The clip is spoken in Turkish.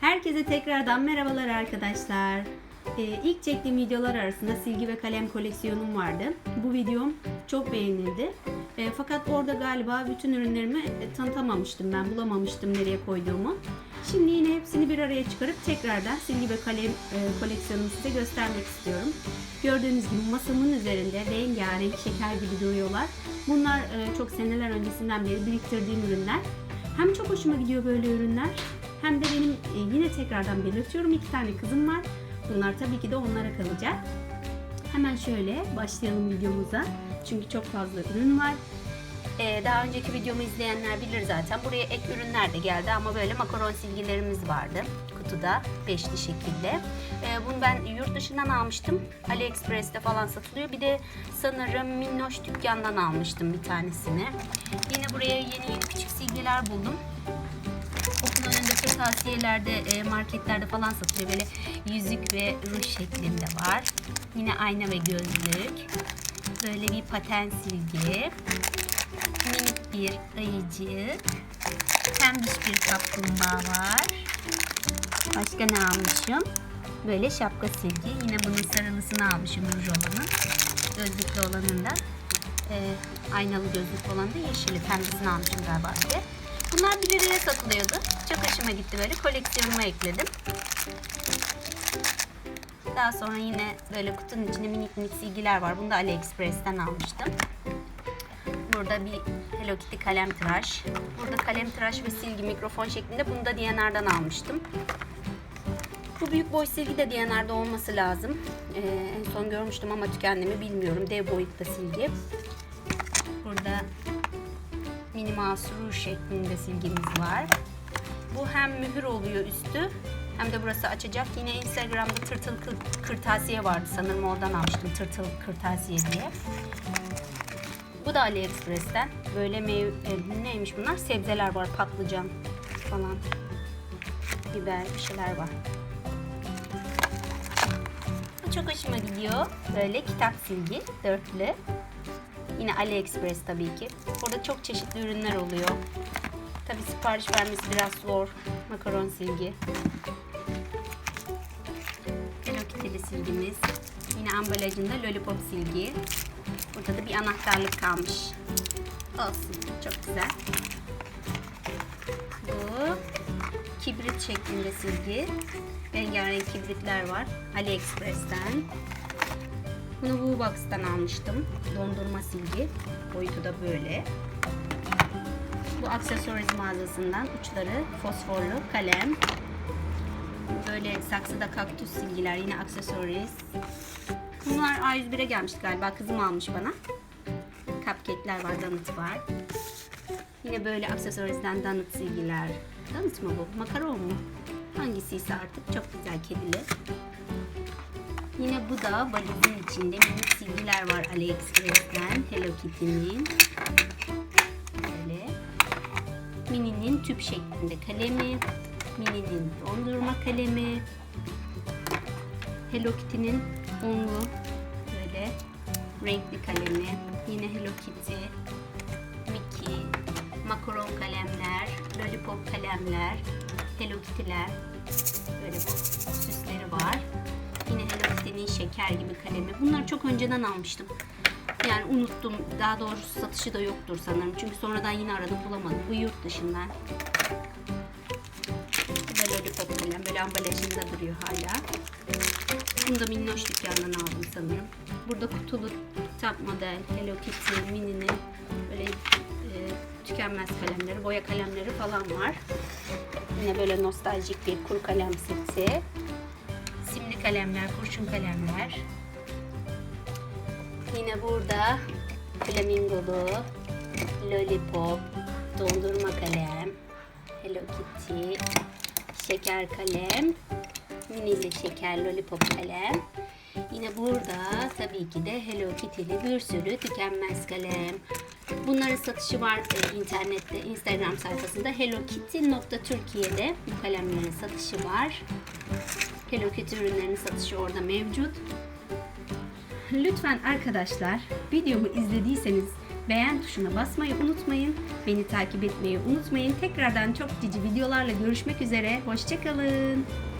Herkese tekrardan merhabalar arkadaşlar. Ee, ilk çektiğim videolar arasında silgi ve kalem koleksiyonum vardı. Bu videom çok beğenildi. Ee, fakat orada galiba bütün ürünlerimi e, tanıtamamıştım ben, bulamamıştım nereye koyduğumu. Şimdi yine hepsini bir araya çıkarıp tekrardan silgi ve kalem e, koleksiyonumu size göstermek istiyorum. Gördüğünüz gibi masamın üzerinde rengarenk şeker gibi duruyorlar. Bunlar e, çok seneler öncesinden beri biriktirdiğim ürünler. Hem çok hoşuma gidiyor böyle ürünler hem de benim e, yine tekrardan belirtiyorum iki tane kızım var. Bunlar tabii ki de onlara kalacak. Hemen şöyle başlayalım videomuza. Çünkü çok fazla ürün var. Ee, daha önceki videomu izleyenler bilir zaten. Buraya ek ürünler de geldi ama böyle makaron silgilerimiz vardı kutuda beşli şekilde. Ee, bunu ben yurt dışından almıştım. AliExpress'te falan satılıyor. Bir de sanırım Minnoş dükkandan almıştım bir tanesini. Yine buraya yeni yeni küçük silgiler buldum. Okul önünde kırtasiyelerde, e, marketlerde falan satılıyor. Böyle yüzük ve ruj şeklinde var. Yine ayna ve gözlük. Böyle bir paten silgi. Minik bir ayıcık. Pembiş bir kaplumbağa var. Başka ne almışım? Böyle şapka silgi. Yine bunun sarılısını almışım ruj olanı. Gözlüklü olanın da. e, aynalı gözlük olan da yeşili. Pembesini almışım galiba de. Bunlar bir liraya satılıyordu. Çok hoşuma gitti böyle. Koleksiyonuma ekledim. Daha sonra yine böyle kutunun içinde minik minik silgiler var. Bunu da AliExpress'ten almıştım. Burada bir Hello Kitty kalem tıraş. Burada kalem tıraş ve silgi mikrofon şeklinde. Bunu da D&R'dan almıştım. Bu büyük boy silgi de D&R'da olması lazım. Ee, en son görmüştüm ama tükendi mi bilmiyorum. Dev boyutta silgi. Burada mini rouge şeklinde silgimiz var. Bu hem mühür oluyor üstü hem de burası açacak. Yine Instagram'da tırtıl kır- kırtasiye vardı sanırım oradan almıştım tırtıl kırtasiye diye. Bu da AliExpress'ten. Böyle meyve, e, neymiş bunlar? Sebzeler var, patlıcan falan. Biber bir şeyler var. Çok hoşuma gidiyor. Böyle kitap silgi, dörtlü. Yine AliExpress tabii ki. Burada çok çeşitli ürünler oluyor. Tabii sipariş vermesi biraz zor. Makaron silgi. Hello Kitty'li silgimiz. Yine ambalajında lollipop silgi. Burada da bir anahtarlık kalmış. Olsun. Çok güzel. Bu kibrit şeklinde silgi. Rengarenk kibritler var. AliExpress'ten. Bunu Woobox'tan almıştım. Dondurma silgi. Boyutu da böyle. Bu aksesuariz mağazasından uçları fosforlu kalem. Böyle saksıda kaktüs silgiler yine aksesuariz. Bunlar A101'e gelmişti galiba. Kızım almış bana. Cupcake'ler var, donut var. Yine böyle aksesuarizden donut silgiler. Donut mu bu? Makaron mu? Hangisiyse artık. Çok güzel kedili. Yine bu da valizin içinde minik silgiler var AliExpress'ten. Hello Kitty'nin. Böyle. Mini'nin tüp şeklinde kalemi. Mini'nin dondurma kalemi. Hello Kitty'nin unlu böyle renkli kalemi. Yine Hello Kitty, Mickey, makaron kalemler, lollipop kalemler, Hello Kitty'ler. Böyle bu Hello Kitty'nin şeker gibi kalemi. Bunları çok önceden almıştım. Yani unuttum. Daha doğrusu satışı da yoktur sanırım. Çünkü sonradan yine aradım bulamadım. Bu yurt dışından. Bu lollipop kalem. Böyle ambalajında duruyor hala. Bunu da Minnoş dükkanından aldım sanırım. Burada kutulu kitap model Hello Kitty, Mini'nin böyle e, tükenmez kalemleri, boya kalemleri falan var. Yine böyle nostaljik bir kuru kalem seti. Kalemler, kurşun kalemler. Yine burada flamingolu, lollipop, dondurma kalem, Hello Kitty, şeker kalem, minili şeker lollipop kalem. Yine burada tabii ki de Hello Kitty'li bir sürü tükenmez kalem. Bunların satışı var e, internette, Instagram sayfasında hellokitty.türkiye'de bu kalemlerin satışı var. Hello Kitty ürünlerinin satışı orada mevcut. Lütfen arkadaşlar videomu izlediyseniz Beğen tuşuna basmayı unutmayın. Beni takip etmeyi unutmayın. Tekrardan çok cici videolarla görüşmek üzere. Hoşçakalın.